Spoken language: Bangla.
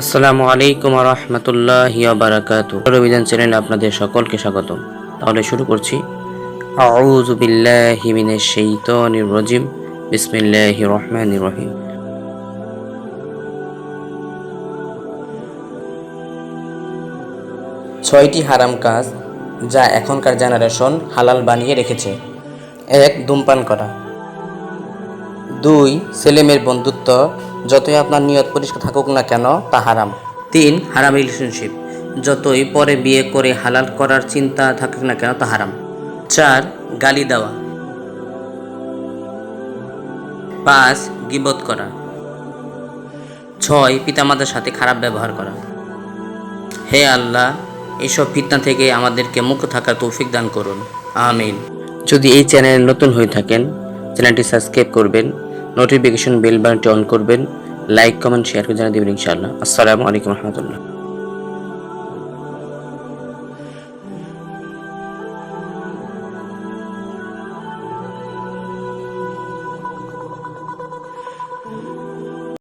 আসসালামু আলাইকুম রহমতুল্লাহ বারাকাত অভিযান চ্যানেলে আপনাদের সকলকে স্বাগতম। তাহলে শুরু করছি। আউযু বিল্লাহি মিনাশ শাইতানির রাজিম। বিসমিল্লাহির রহমানির রহিম। ছয়টি হারাম কাজ যা এখনকার জেনারেশন হালাল বানিয়ে রেখেছে। এক, ধূমপান করা। দুই, ছেলেমেয়ের বন্ধুত্ব যতই আপনার নিয়ত পরিষ্কার থাকুক না কেন, তা হারাম। তিন, হারাম রিলেশনশিপ যতই পরে বিয়ে করে হালাল করার চিন্তা থাকুক না কেন, তা হারাম। চার, গালি দেওয়া। পাঁচ, গিবত করা। ছয়, পিতামাতার সাথে খারাপ ব্যবহার করা। হে আল্লাহ, এসব ফিতনা থেকে আমাদেরকে মুক্ত থাকার তৌফিক দান করুন। আমিন। যদি এই চ্যানেলে নতুন হয়ে থাকেন, চ্যানেলটি সাবস্ক্রাইব করবেন। নোটিফিকেশন বেল বাটনটি অন করবেন লাইক কমেন্ট শেয়ার করে জানিয়ে দেবেন ইনশাআল্লাহ। আসসালামু আলাইকুম রহমতুল্লাহ।